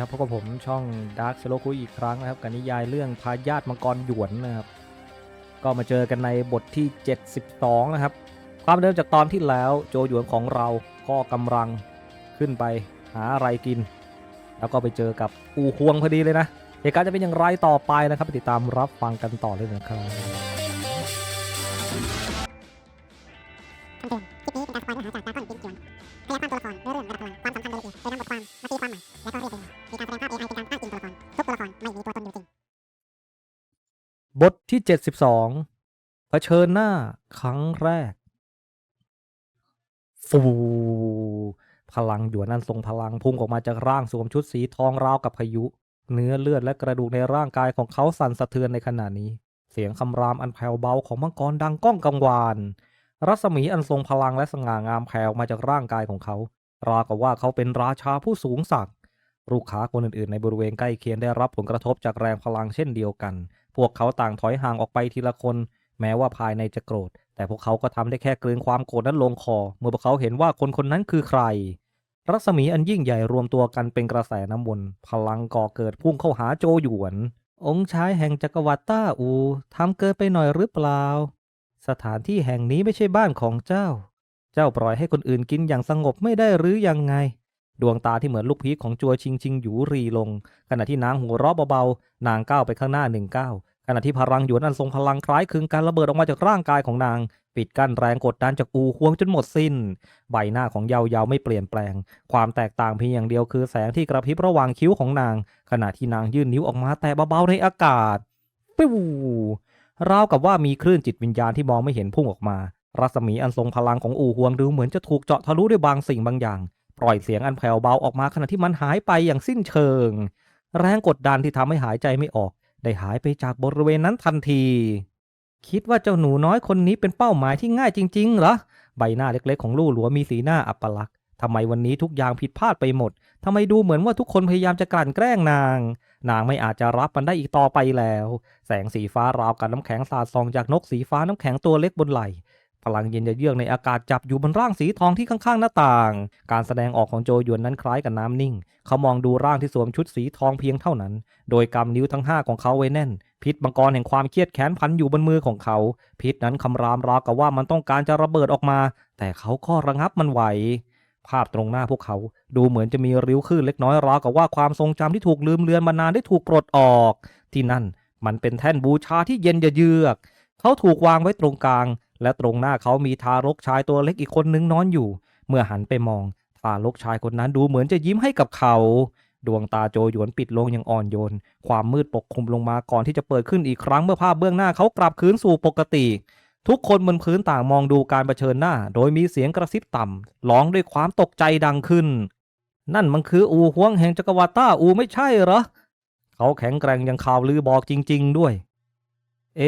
ครับพบกับผมช่องดาร์ค h โลคุยอีกครั้งนะครับกับนิยายเรื่องพายาตมังกรหยวนนะครับ ก็มาเจอกันในบทที่ 72 นะครับ ความเดิมจากตอนที่แล้วโจหยวนของเราก็กำลังขึ้นไปหาอะไรกิน แล้วก็ไปเจอกับอูควงพอดีเลยนะเหตุการณ์จะเป็นอย่างไรต่อไปนะครับติดตามรับฟังกันต่อเลยนะครับคำเตือนคลิปนี้เป็นการสปอยเนื้อหาจากดราก้อน บทที่ 72เผชิญหน้าครั้งแรก ฟูพลังหยวนนั้นทรงพลังพุ่งออกมาจากร่างสวมชุดสีทองราวกับพายุ เนื้อเลือดและกระดูกในร่างกายของเขาสั่นสะเทือนในขณะนี้ เสียงคำรามอันแผ่วเบาของมังกรดังก้องกังวาน รัศมีอันทรงพลังและสง่างามแผ่ออกมาจากร่างกายของเขา ราวกับว่าเขาเป็นราชาผู้สูงศักดิ์ ลูกค้าคนอื่นๆ ในบริเวณใกล้เคียงได้รับผลกระทบจากแรงพลังเช่นเดียวกัน พวกเขาต่างถอยห่างออกไปทีละคน แม้ว่าภายในจะโกรธ แต่พวกเขาก็ทำได้แค่กลืนความโกรธนั้นลงคอ เมื่อพวกเขาเห็นว่าคนคนนั้นคือใคร รัศมีอันยิ่งใหญ่รวมตัวกันเป็นกระแสน้ำวนพลังก่อเกิดพุ่งเข้าหาโจหยวน องค์ชายแห่งจักรวรรดิต้าอูทำเกินไปหน่อยหรือเปล่า สถานที่แห่งนี้ไม่ใช่บ้านของเจ้า เจ้าปล่อยให้คนอื่นกินอย่างสงบไม่ได้หรือยังไง ดวงตาที่เหมือนลูกพีชของจัวชิงชิงหยูรีลง ขณะที่นางหัวเราะเบาๆ นางก้าวไปข้างหน้าหนึ่งก้าวขณะที่พลังหยวนอันทรงพลังคล้ายคลึงการระเบิดออกมาจากร่างกายของนาง ปิดกั้นแรงกดดันจากอูฮวงจนหมดสิ้น ใบหน้าของเยาเยาไม่เปลี่ยนแปลง ความแตกต่างเพียงอย่างเดียวคือแสงที่กระพริบระหว่างคิ้วของนาง ขณะที่นางยื่นนิ้วออกมาแต่เบาๆในอากาศปิ้วราวกับว่ามีคลื่นจิตวิญญาณที่มองไม่เห็นพุ่งออกมา รัศมีอันทรงพลังของอูฮวงดูเหมือนจะถูกเจาะทะลุด้วยบางสิ่งบางอย่าง ปล่อยเสียงอันแผ่วเบาออกมาขณะที่มันหายไปอย่างสิ้นเชิง แรงกดดันที่ทำให้หายใจไม่ออก ได้หายไปจากบริเวณนั้นทันที คิดว่าเจ้าหนูน้อยคนนี้เป็นเป้าหมายที่ง่ายจริงๆเหรอใบหน้าเล็กๆของลู่หลัวมีสีหน้าอัปลักษณ์ทำไมวันนี้ทุกอย่างผิดพลาดไปหมดทำไมดูเหมือนว่าทุกคนพยายามจะกลั่นแกล้งนาง นางไม่อาจจะรับมันได้อีกต่อไปแล้ว แสงสีฟ้าราวกับน้ำแข็งสาดส่องจากนกสีฟ้าน้ำแข็งตัวเล็กบนไหล่ พลังเย็นจะเยือกในอากาศจับอยู่บนร่างสีทองที่ข้างๆหน้าต่าง การแสดงออกของโจหยวนนั้นคล้ายกับน้ำนิ่ง เขามองดูร่างที่สวมชุดสีทองเพียงเท่านั้น โดยกำนิ้วทั้งห้าของเขาไว้แน่น พิษมังกรแห่งความเครียดแค้นพันอยู่บนมือของเขา พิษนั้นคำรามราวกับว่ามันต้องการจะระเบิดออกมา แต่เขาก็ระงับมันไว้ภาพตรงหน้าพวกเขาดูเหมือนจะมีริ้วคลื่นเล็กน้อยราวกับว่าความทรงจำที่ถูกลืมเลือนมานานได้ถูกปลดออก ที่นั่นมันเป็นแท่นบูชาที่เย็นเยือก เขาถูกวางไว้ตรงกลาง และตรงหน้าเขามีทารกชายตัวเล็กอีกคนนึงนอนอยู่ เมื่อหันไปมอง ทารกชายคนนั้นดูเหมือนจะยิ้มให้กับเขา ดวงตาโจหยวนปิดลงอย่างอ่อนโยน ความมืดปกคลุมลงมาก่อนที่จะเปิดขึ้นอีกครั้งเมื่อภาพเบื้องหน้าเขากลับคืนสู่ปกติ ทุกคนบนพื้นต่างมองดูการเผชิญหน้า โดยมีเสียงกระซิบต่ำร้องด้วยความตกใจดังขึ้น นั่นมันคืออูฮวงแห่งจักรวรรดิต้าอูไม่ใช่เหรอเขาแข็งแกร่งอย่างข่าวลือบอกจริง ๆ ด้วย เอ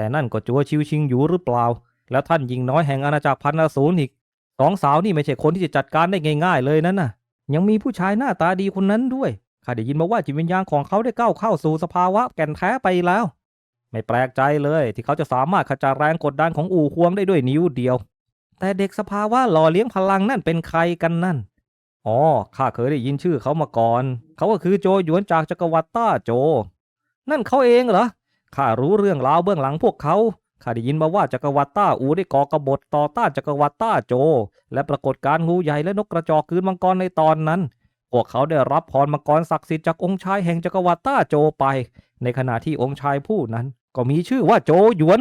แต่นั่นก็จัวชิวชิงอยู่หรือเปล่า แล้วท่านหญิงน้อยแห่งอาณาจักรพันอสูรอีกสองสาวนี่ไม่ใช่คนที่จะจัดการได้ง่าย ๆ เลยนั่นน่ะ ยังมีผู้ชายหน้าตาดีคนนั้นด้วยข้าได้ยินมาว่าจิตวิญญาณของเขาได้ก้าวเข้าสู่สภาวะแก่นแท้ไปแล้ว ไม่แปลกใจเลยที่เขาจะสามารถขจัดแรงกดดันของอู่ควงได้ด้วยนิ้วเดียว แต่เด็กสภาวะหล่อเลี้ยงพลังนั่นเป็นใครกันนั่นอ๋อข้าเคยได้ยินชื่อเขามาก่อน เขาก็คือโจหยวนจากจักรวรรดิต้าโจ นั่นเขาเองเหรอ ข้ารู้เรื่องราวเบื้องหลังพวกเขาข้าได้ยินมาว่าจักรวรรดิต้าอูได้ก่อกบฏต่อต้านจักรวรรดิต้าโจ และปรากฏการงูใหญ่และนกกระจอกคืนมังกรในตอนนั้น พวกเขาได้รับพรมังกรศักดิ์สิทธิ์จากองค์ชายแห่งจักรวรรดิต้าโจไป ในขณะที่องค์ชายผู้นั้น ก็มีชื่อว่าโจหยวน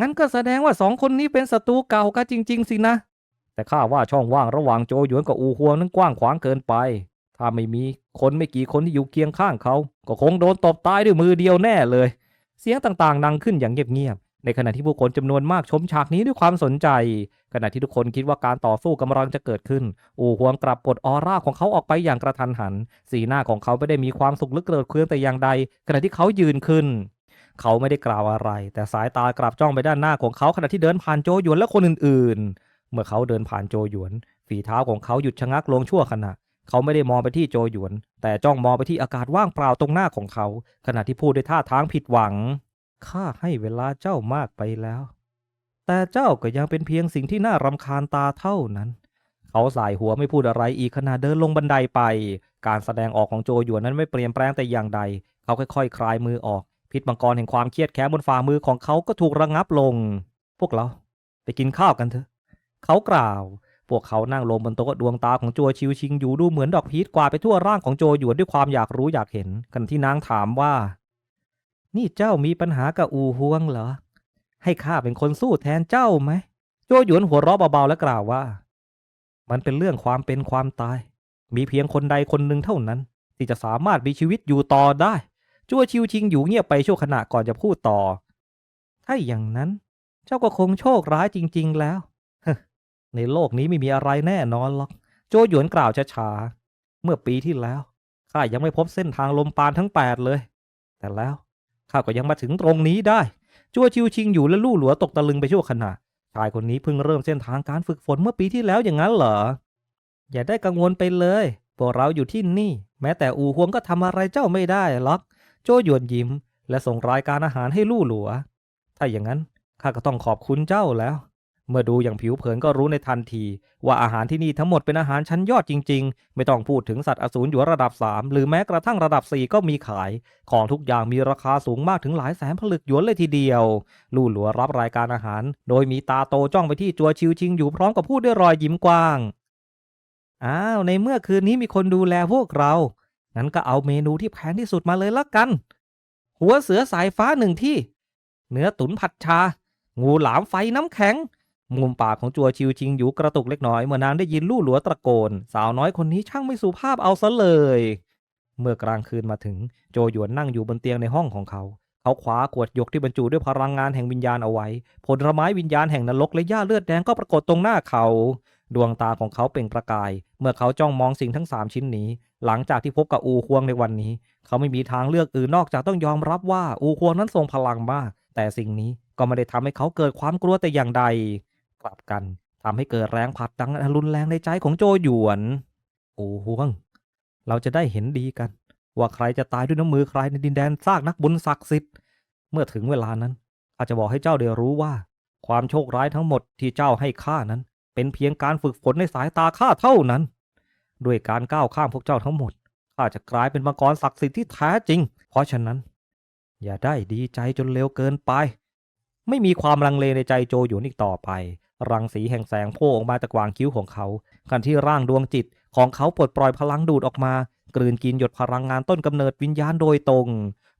งั้นก็แสดงว่าสองคนนี้เป็นศัตรูเก่ากันจริง ๆ สินะ แต่ข้าว่าช่องว่างระหว่างโจหยวนกับอูฮวงนั้นกว้างขวางเกินไป ถ้าไม่มีคนไม่กี่คนที่อยู่เคียงข้างเขา ก็คงโดนตบตายด้วยมือเดียวแน่เลย เสียงต่างๆดังขึ้นอย่างเงียบๆในขณะที่ผู้คนจำนวนมากชมฉากนี้ด้วยความสนใจ ขณะที่ทุกคนคิดว่าการต่อสู้กำลังจะเกิดขึ้น อูฮวงกลับปลดออร่าของเขาออกไปอย่างกระทันหัน สีหน้าของเขาไม่ได้มีความสุขหรือเกลิดเครื่องแต่อย่างใด ขณะที่เขายืนขึ้น เขาไม่ได้กล่าวอะไร แต่สายตากลับจ้องไปด้านหน้าของเขาขณะที่เดินผ่านโจหยวนและคนอื่นๆ เมื่อเขาเดินผ่านโจหยวน ฝีเท้าของเขาหยุดชะงักลงชั่วขณะ เขาไม่ได้มองไปที่โจหยวน แต่จ้องมองไปที่อากาศว่างเปล่าตรงหน้าของเขา ขณะที่พูดด้วยท่าทางผิดหวัง ข้าให้เวลาเจ้ามากไปแล้ว แต่เจ้าก็ยังเป็นเพียงสิ่งที่น่ารำคาญตาเท่านั้น เขาสายหัวไม่พูดอะไรอีกขณะเดินลงบันไดไป การแสดงออกของโจหยวนนั้นไม่เปลี่ยนแปลงแต่อย่างใด เขาค่อยๆ คลายมือออก พิษมังกรแห่งความเครียดแค้นบนฝ่ามือของเขาก็ถูกระงับลง พวกเรา ไปกินข้าวกันเถอะ เขากล่าว พวกเขานั่งลงบนโต๊ะดวงตาของโจชิวชิงอยู่ดูเหมือนดอกพีชกวาดไปทั่วร่างของโจหยวนด้วยความอยากรู้อยากเห็นกันที่นางถามว่า นี่เจ้ามีปัญหากับอูฮวงเหรอ ให้ข้าเป็นคนสู้แทนเจ้าไหม โจหยวนหัวเราะเบาๆและกล่าวว่า มันเป็นเรื่องความเป็นความตาย มีเพียงคนใดคนหนึ่งเท่านั้น ที่จะสามารถมีชีวิตอยู่ต่อได้จัวชิวชิงอยู่เงียบไปชั่วขณะก่อนจะพูดต่อ ถ้าอย่างนั้น เจ้าก็คงโชคร้ายจริง ๆ แล้ว ในโลกนี้ไม่มีอะไรแน่นอนหรอก โจหยวนกล่าวช้าๆ เมื่อปีที่แล้วข้ายังไม่พบเส้นทางลมปานทั้งแปดเลย แต่แล้วข้าก็ยังมาถึงตรงนี้ได้ จัวชิวชิงอยู่และลู่หลัวตกตะลึงไปชั่วขณะ ชายคนนี้เพิ่งเริ่มเส้นทางการฝึกฝนเมื่อปีที่แล้วอย่างนั้นเหรอ อย่าได้กังวลไปเลย พวกเราอยู่ที่นี่ แม้แต่อูฮวงก็ทำอะไรเจ้าไม่ได้หรอก โจหยวนยิ้ม และส่งรายการอาหารให้ลู่หลัว ถ้าอย่างนั้นข้าก็ต้องขอบคุณเจ้าแล้ว เมื่อดูอย่างผิวเผินก็รู้ในทันที ว่าอาหารที่นี่ทั้งหมดเป็นอาหารชั้นยอดจริง ๆ ไม่ต้องพูดถึงสัตว์อสูรอยู่ระดับ 3 หรือแม้กระทั่งระดับ 4 ก็มีขาย ของทุกอย่างมีราคาสูงมากถึงหลายแสนผลึกหยวนเลยทีเดียว ลู่หลัวรับรายการอาหาร โดยมีตาโตจ้องไปที่จัวชิวชิงอยู่พร้อมกับพูดด้วยรอยยิ้มกว้าง อ้าวในเมื่อคืนนี้มีคนดูแลพวกเรา งั้นก็เอาเมนูที่แพงที่สุดมาเลยละกัน หัวเสือสายฟ้าหนึ่งที่ เนื้อตุ๋นผัดชา งูหลามไฟน้ำแข็ง มุมปากของจัวชิวชิงอยู่กระตุกเล็กน้อยเมื่อนางได้ยินลู่หลัวตะโกน สาวน้อยคนนี้ช่างไม่สุภาพเอาซะเลย เมื่อกลางคืนมาถึงโจหยวนนั่งอยู่บนเตียงในห้องของเขา เขาคว้าขวดหยกที่บรรจุด้วยพลังงานแห่งวิญญาณเอาไว้ ผลไม้วิญญาณแห่งนรกและหญ้าเลือดแดงก็ปรากฏตรงหน้าเขา ดวงตาของเขาเปล่งประกาย เมื่อเขาจ้องมองสิ่งทั้งสามชิ้นนี้ หลังจากที่พบกับอูควงในวันนี้ เขาไม่มีทางเลือกอื่นนอกจากต้องยอมรับว่าอูควงนั้นทรงพลังมาก แต่สิ่งนี้ก็ไม่ได้ทำให้เขาเกิดความกลัวแต่อย่างใด กลับกันทำให้เกิดแรงผลักดันรุนแรงในใจของโจหยวนอูฮวง เราจะได้เห็นดีกัน ว่าใครจะตายด้วยน้ำมือใครในดินแดนซากนักบุญศักดิ์สิทธิ์ เมื่อถึงเวลานั้นข้าจะบอกให้เจ้าได้รู้ว่า ความโชคร้ายทั้งหมดที่เจ้าให้ข้านั้น เป็นเพียงการฝึกฝนในสายตาข้าเท่านั้น ด้วยการก้าวข้ามพวกเจ้าทั้งหมดข้าจะกลายเป็นมังกรศักดิ์สิทธิ์ที่แท้จริง เพราะฉะนั้น อย่าได้ดีใจจนเร็วเกินไป ไม่มีความลังเลในใจโจหยวนอีกต่อไป รังสีแห่งแสงโผล่ออกมาจากกวางคิ้วของเขาขณะที่ร่างดวงจิตของเขาปลดปล่อยพลังดูดออกมา กลืนกินหยดพลังงานต้นกำเนิดวิญญาณโดยตรง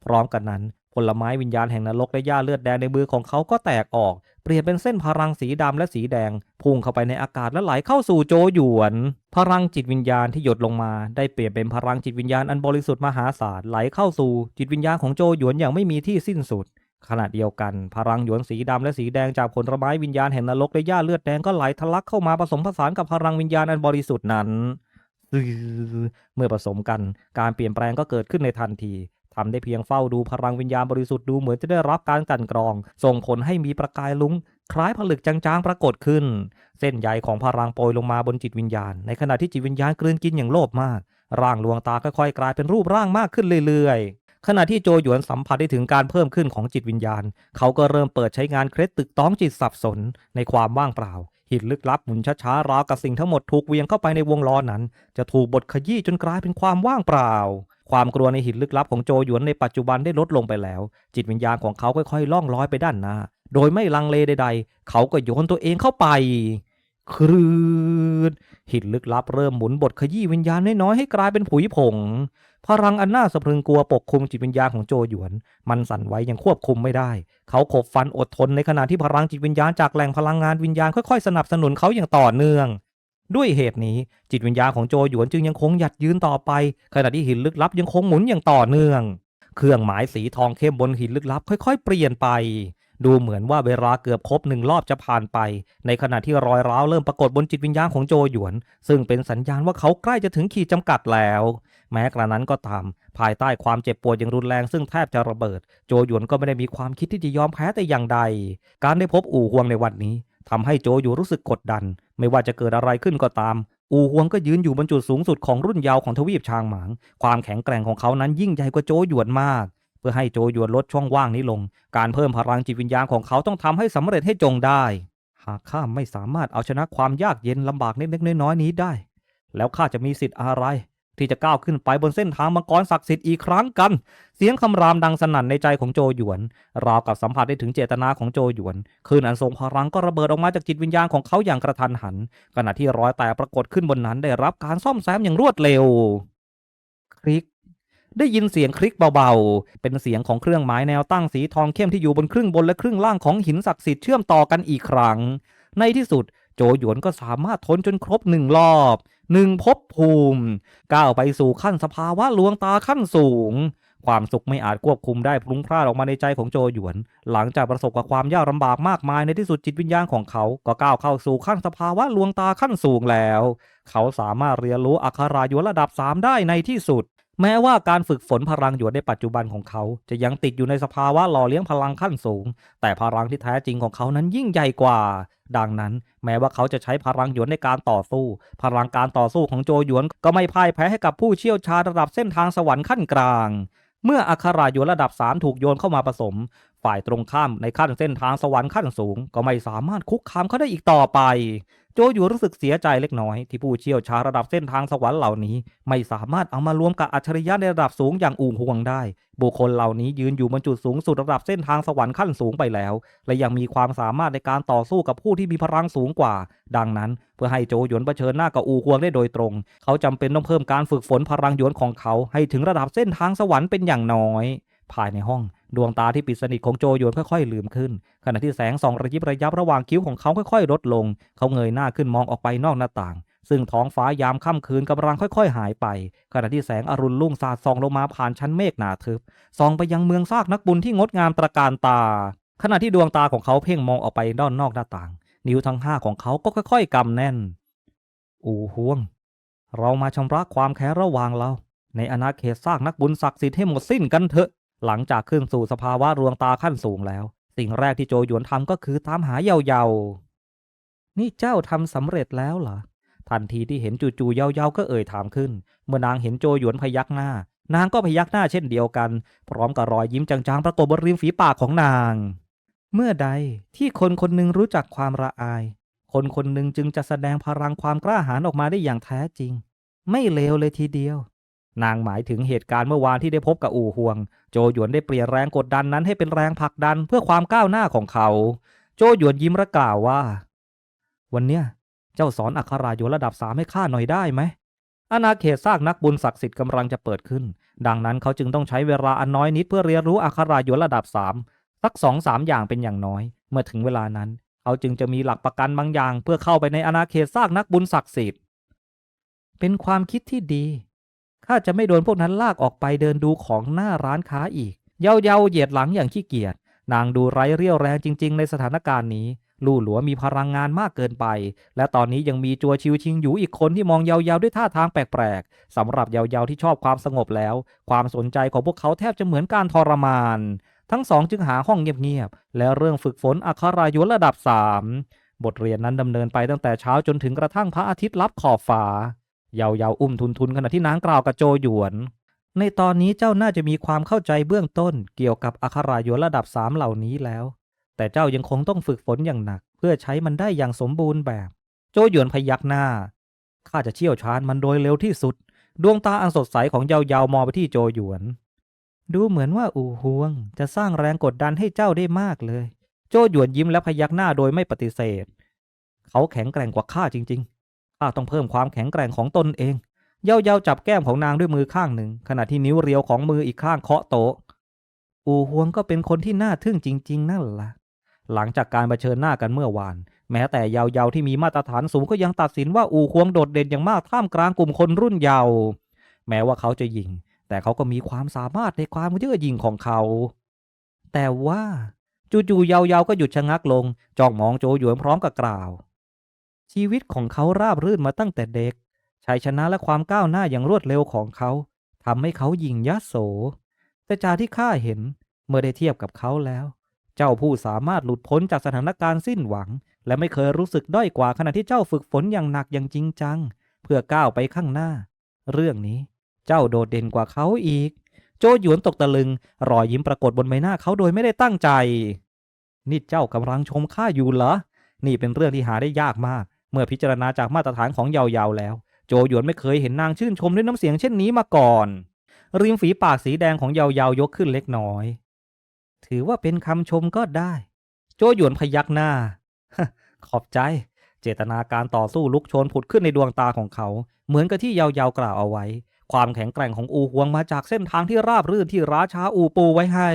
พร้อมกันนั้น ผลไม้วิญญาณแห่งนรกและหญ้าเลือดแดงในมือของเขาก็แตกออก เปลี่ยนเป็นเส้นพลังสีดำและสีแดง พุ่งเข้าไปในอากาศและไหลเข้าสู่โจหยวน พลังจิตวิญญาณที่หยดลงมาได้เปลี่ยนเป็นพลังจิตวิญญาณอันบริสุทธิ์มหาศาลไหลเข้าสู่จิตวิญญาณของโจหยวนอย่างไม่มีที่สิ้นสุด ขณะเดียวกัน พลังหยวนสีดำและสีแดงจากผลไม้วิญญาณแห่งนรกและหญ้าเลือดแดงก็ไหลทะลักเข้ามาผสมผสานกับพลังวิญญาณอันบริสุทธิ์นั้น เมื่อผสมกันการเปลี่ยนแปลงก็เกิดขึ้นในทันทีทำได้เพียงเฝ้าดูพลังวิญญาณบริสุทธิ์ดูเหมือนจะได้รับการกันกรอง ส่งผลให้มีประกายลุ้ง คล้ายผลึกจางๆปรากฏขึ้น เส้นใยของพลังโปรยลงมาบนจิตวิญญาณ ในขณะที่จิตวิญญาณกลืนกินอย่างโลภมาก ร่างลวงตาค่อยๆกลายเป็นรูปร่างมากขึ้นเรื่อยๆ ขณะที่โจหยวนสัมผัสได้ถึงการเพิ่มขึ้นของจิตวิญญาณ เขาก็เริ่มเปิดใช้งานเคล็ดตึกต้องจิตสับสนในความว่างเปล่า หินลึกลับหมุนช้าๆราวกับสิ่งทั้งหมดถูกเวียงเข้าไปในวงล้อนั้น จะถูกบดขยี้จนกลายเป็นความว่างเปล่า ความกลัวในหินลึกลับของโจหยวนในปัจจุบันได้ลดลงไปแล้ว จิตวิญญาณของเขาค่อยๆล่องลอยไปด้านหน้า โดยไม่ลังเลใดๆ เขาก็โยนตัวเองเข้าไปครืดหินลึกลับเริ่มหมุนบดขยี้วิญญาณน้อยๆให้กลายเป็นผุยผง พลังอันน่าสะพรึงกลัวปกคลุมจิตวิญญาณของโจหยวน มันสั่นไหวยังควบคุมไม่ได้ เขาขบฟันอดทนในขณะที่พลังจิตวิญญาณจากแหล่งพลังงานวิญญาณค่อยๆ สนับสนุนเขาอย่างต่อเนื่อง ด้วยเหตุนี้จิตวิญญาณของโจหยวนจึงยังคงหยัดยืนต่อไป ขณะที่หินลึกลับยังคงหมุนอย่างต่อเนื่อง เครื่องหมายสีทองเข้มบนหินลึกลับ ค่อยๆ เปลี่ยนไป ดูเหมือนว่าเวลาเกือบครบหนึ่งรอบจะผ่านไป ในขณะที่รอยร้าวเริ่มปรากฏบนจิตวิญญาณของโจหยวน ซึ่งเป็นสัญญาณว่าเขาใกล้จะถึงขีดจำกัดแล้ว แม้กระนั้นก็ตาม ภายใต้ความเจ็บปวดอย่างรุนแรงซึ่งแทบจะระเบิด โจหยวนก็ไม่ได้มีความคิดที่จะยอมแพ้แต่อย่างใด การได้พบอู่ฮวงในวันนี้ทำให้โจหยวนรู้สึกกดดัน ไม่ว่าจะเกิดอะไรขึ้นก็ตาม อู่ฮวงก็ยืนอยู่บนจุดสูงสุดของรุ่นเยาว์ของทวีปชางหมาง ความแข็งแกร่งของเขานั้นยิ่งใหญ่กว่าโจหยวนมาก เพื่อให้โจหยวนลดช่องว่างนี้ลง การเพิ่มพลังจิตวิญญาณของเขาต้องทำให้สำเร็จให้จงได้ หากข้าไม่สามารถเอาชนะความยากเย็นลำบากเล็กๆน้อยๆนี้ได้ แล้วข้าจะมีสิทธิ์อะไร ที่จะก้าวขึ้นไปบนเส้นทางมังกรศักดิ์สิทธิ์อีกครั้งกัน เสียงคำรามดังสนั่นในใจของโจหยวน ราวกับสัมผัสได้ถึงเจตนาของโจหยวนคืนอันทรงพลังก็ระเบิดออกมาจากจิตวิญญาณของเขาอย่างกระทันหัน ขณะที่รอยแตกปรากฏขึ้นบนนั้นได้รับการซ่อมแซมอย่างรวดเร็ว คลิกได้ยินเสียงคลิกเบาๆ เป็นเสียงของเครื่องหมายแนวตั้งสีทองเข้มที่อยู่บนครึ่งบนและครึ่งล่างของหินศักดิ์สิทธิ์เชื่อมต่อกันอีกครั้ง ในที่สุด โจหยวนก็สามารถทนจนครบหนึ่งรอบ หนึ่งภพภูมิ ก้าวไปสู่ขั้นสภาวะลวงตาขั้นสูง ความสุขไม่อาจควบคุมได้พลุ้งพล่านออกมาในใจของโจหยวน หลังจากประสบกับความยากลำบากมากมายในที่สุดจิตวิญญาณของเขา ก็ก้าวเข้าสู่ขั้นสภาวะลวงตาขั้นสูงแล้ว เขาสามารถเรียนรู้อัครายวนระดับ 3 ได้ในที่สุด แม้ว่าการฝึกฝนพลังหยวนในปัจจุบันของเขา จะยังติดอยู่ในสภาวะหล่อเลี้ยงพลังขั้นสูง แต่พลังที่แท้จริงของเขานั้นยิ่งใหญ่กว่า ดังนั้น แม้ว่าเขาจะใช้พลังหยวนในการต่อสู้ พลังการต่อสู้ของโจหยวนก็ไม่พ่ายแพ้ให้กับผู้เชี่ยวชาญระดับเส้นทางสวรรค์ขั้นกลาง เมื่ออัคราหยวนระดับ 3 ถูกโยนเข้ามาผสม ฝ่ายตรงข้ามในขั้นเส้นทางสวรรค์ขั้นสูง ก็ไม่สามารถคุกคามเขาได้อีกต่อไป โจหยวนรู้สึกเสียใจเล็กน้อย ที่ผู้เชี่ยวชาญระดับเส้นทางสวรรค์เหล่านี้ ไม่สามารถเอามารวมกับอัจฉริยะในระดับสูงอย่างอู่ฮวงได้ บุคคลเหล่านี้ยืนอยู่บนจุดสูงสุดระดับเส้นทางสวรรค์ขั้นสูงไปแล้ว และยังมีความสามารถในการต่อสู้กับผู้ที่มีพลังสูงกว่า ดังนั้น เพื่อให้โจหยวนเผชิญหน้ากับอู่ฮวงได้โดยตรง เขาจำเป็นต้องเพิ่มการฝึกฝนพลังหยวนของเขาให้ถึงระดับเส้นทางสวรรค์เป็นอย่างน้อย ภายในห้องดวงตาที่ปิดสนิทของโจหยวนค่อยๆลืมขึ้น ขณะที่แสงส่องระยิบระยับระหว่างคิ้วของเขาค่อยๆ ลดลง เขาเงยหน้าขึ้นมองออกไปนอกหน้าต่าง ซึ่งท้องฟ้ายามค่ำคืนกำลังค่อยๆ หายไป ขณะที่แสงอรุณรุ่งสาดส่องลงมาผ่านชั้นเมฆหนาทึบส่องไปยังเมืองซากนักบุญที่งดงามตระการตา ขณะที่ดวงตาของเขาเพ่งมองออกไปด้านนอกหน้าต่าง นิ้วทั้งห้าของเขาก็ค่อยๆกำแน่น อู่ฮวง เรามาชำระความแค้นระหว่างเรา ในอาณาเขตซากนักบุญศักดิ์สิทธิ์ให้หมดสิ้นกันเถอะ หลังจากขึ้นสู่สภาวะรวงตาขั้นสูงแล้ว สิ่งแรกที่โจหยวนทำก็คือตามหาเยาเยานี่เจ้าทำสำเร็จแล้วเหรอทันทีที่เห็นจู่ๆเยาเยาก็เอ่ยถามขึ้น เมื่อนางเห็นโจหยวนพยักหน้า นางก็พยักหน้าเช่นเดียวกัน พร้อมกับรอยยิ้มจางๆปรากฏบนริมฝีปากของนาง เมื่อใดที่คนคนหนึ่งรู้จักความระอาย คนคนหนึ่งจึงจะแสดงพลังความกล้าหาญออกมาได้อย่างแท้จริง ไม่เลวเลยทีเดียว นางหมายถึงเหตุการณ์เมื่อวานที่ได้พบกับอู่ฮวง โจหยวนได้เปลี่ยนแรงกดดันนั้นให้เป็นแรงผลักดันเพื่อความก้าวหน้าของเขา โจหยวนยิ้มและกล่าวว่า วันเนี้ยเจ้าสอนอัคราหยนระดับสามให้ข้าหน่อยได้ไหมอาณาเขตซากนักบุญศักดิ์สิทธิ์กำลังจะเปิดขึ้น ดังนั้นเขาจึงต้องใช้เวลาอันน้อยนิดเพื่อเรียนรู้อัคราหยนระดับสามสักสองสามอย่างเป็นอย่างน้อย เมื่อถึงเวลานั้น เขาจึงจะมีหลักประกันบางอย่าง เพื่อเข้าไปในอาณาเขตซากนักบุญศักดิ์สิทธิ์เป็นความคิดที่ดี ข้าจะไม่โดนพวกนั้นลากออกไปเดินดูของหน้าร้านค้าอีก เยาเยาเหยียดหลังอย่างขี้เกียจ นางดูไร้เรี่ยวแรงจริง ๆ ในสถานการณ์นี้ ลู่หลัวมีพลังงานมากเกินไป และตอนนี้ยังมีจัวชิวชิงอยู่อีกคนที่มองเยาเยาๆด้วยท่าทางแปลกๆสำหรับเยาเยาๆที่ชอบความสงบแล้ว ความสนใจของพวกเขาแทบจะเหมือนการทรมาน ทั้งสองจึงหาห้องเงียบๆและเรื่องฝึกฝนอัครายุระดับสามบทเรียนนั้นดำเนินไปตั้งแต่เช้าจนถึงกระทั่งพระอาทิตย์ลับขอบฟ้า เยาเยาอุ้มทุนทุนขณะที่นางกล่าวกับโจหยวน ในตอนนี้เจ้าน่าจะมีความเข้าใจเบื้องต้นเกี่ยวกับอัครายุระดับสามเหล่านี้แล้ว แต่เจ้ายังคงต้องฝึกฝนอย่างหนัก เพื่อใช้มันได้อย่างสมบูรณ์แบบ โจหยวนพยักหน้าข้าจะเชี่ยวชาญมันโดยเร็วที่สุด ดวงตาอันสดใสของเยาเยามองไปที่โจหยวน ดูเหมือนว่าอู่ฮวง จะสร้างแรงกดดันให้เจ้าได้มากเลย โจหยวนยิ้มและพยักหน้าโดยไม่ปฏิเสธ เขาแข็งแกร่งกว่าข้าจริง ๆ ข้าต้องเพิ่มความแข็งแกร่งของตนเอง เยาเยาจับแก้มของนางด้วยมือข้างหนึ่ง ขณะที่นิ้วเรียวของมืออีกข้างเคาะโต๊ะ อูฮวงก็เป็นคนที่น่าทึ่งจริง ๆ นั่นล่ะ หลังจากการเผชิญหน้ากันเมื่อวาน แม้แต่เยาเยาที่มีมาตรฐานสูงก็ยังตัดสินว่าอู่ฮวงโดดเด่นอย่างมากท่ามกลางกลุ่มคนรุ่นเยาว์ แม้ว่าเขาจะยิง แต่เขาก็มีความสามารถในความเยื่อหยิ่งของเขา แต่ว่าจู่ๆเยาเยาก็หยุดชะงักลง จ้องมองโจหยวนพร้อมกับกล่าว ชีวิตของเขาราบรื่นมาตั้งแต่เด็ก ชัยชนะและความก้าวหน้าอย่างรวดเร็วของเขาทำให้เขายิงยโส แต่จากที่ข้าเห็นเมื่อได้เทียบกับเขาแล้ว เจ้าผู้สามารถหลุดพ้นจากสถานการณ์สิ้นหวัง และไม่เคยรู้สึกด้อยกว่าขณะที่เจ้าฝึกฝนอย่างหนักอย่างจริงจัง เพื่อก้าวไปข้างหน้า เรื่องนี้เจ้าโดดเด่นกว่าเขาอีก โจหยวนตกตะลึง รอยยิ้มปรากฏบนใบหน้าเขาโดยไม่ได้ตั้งใจ นี่เจ้ากำลังชมข้าอยู่เหรอ นี่เป็นเรื่องที่หาได้ยากมาก เมื่อพิจารณาจากมาตรฐานของเยาเยาๆแล้ว โจหยวนไม่เคยเห็นนางชื่นชมด้วยน้ำเสียงเช่นนี้มาก่อน ริมฝีปากสีแดงของเยาเยายกขึ้นเล็กน้อย ถือว่าเป็นคำชมก็ได้ โจหยวนพยักหน้า ขอบใจ เจตนาการต่อสู้ลุกโชนผุดขึ้นในดวงตาของเขา เหมือนกับที่เยาเยากล่าวเอาไว้ ความแข็งแกร่งของอูหวงมาจากเส้นทางที่ราบรื่นที่ราชาอูปูไว้ให้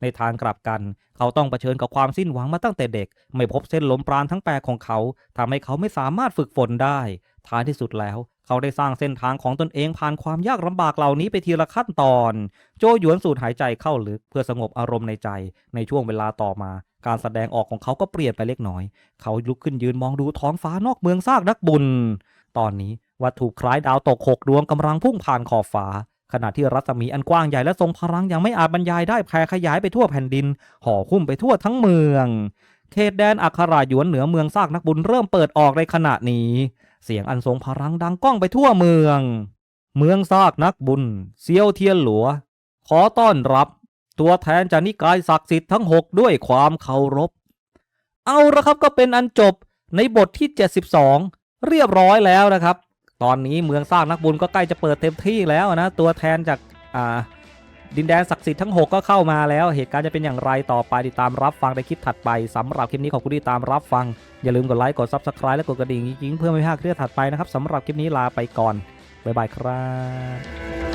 ในทางกลับกัน เขาต้องเผชิญกับความสิ้นหวังมาตั้งแต่เด็ก ไม่พบเส้นลมปราณทั้งแปดของเขาทำให้เขาไม่สามารถฝึกฝนได้ ท้ายที่สุดแล้ว เขาได้สร้างเส้นทางของตนเองผ่านความยากลำบากเหล่านี้ไปทีละขั้นตอน โจหยวนสูดหายใจเข้าลึกเพื่อสงบอารมณ์ในใจ ในช่วงเวลาต่อมาการแสดงออกของเขาก็เปลี่ยนไปเล็กน้อย เขาลุกขึ้นยืนมองดูท้องฟ้านอกเมืองซากนักบุญ ตอนนี้ วัตถุคล้ายดาวตกหกดวงกำลังพุ่งผ่านขอบฟ้า ขณะที่รัศมีอันกว้างใหญ่และทรงพลังยังไม่อาจบรรยายได้แผ่ขยายไปทั่วแผ่นดิน ห่อหุ้มไปทั่วทั้งเมือง เขตแดนอัคราหยวนเหนือเมืองซากนักบุญเริ่มเปิดออกในขณะนี้ เสียงอันทรงพลังดังก้องไปทั่วเมือง เมืองซากนักบุญเซียวเทียนหลัว ขอต้อนรับ ตัวแทนจานิกายศักดิ์สิทธิ์ทั้งหกด้วยความเคารพ เอาละครับก็เป็นอันจบในบทที่ 72 เรียบร้อยแล้วนะครับ ตอนนี้เมืองสร้างนักบุญก็ใกล้จะเปิดเต็มที่แล้วนะ ตัวแทนจากาดินแดนศักดิ์สิทธิ์ทั้ง 6 ก็เข้ามาแล้ว เหตุการณ์จะเป็นอย่างไรต่อไปติดตามรับฟังในคลิปถัดไปสำหรับคลิปนี้ขอบคุณที่ตามรับฟัง อย่าลืมกดไลค์กดซับสไคร b e และกดกระดิ่งจริงเพื่อไม่พลาดคลิปถัดไปนะครับสำหรับคลิปนี้ลาไปก่อนบ๊ายบายครับ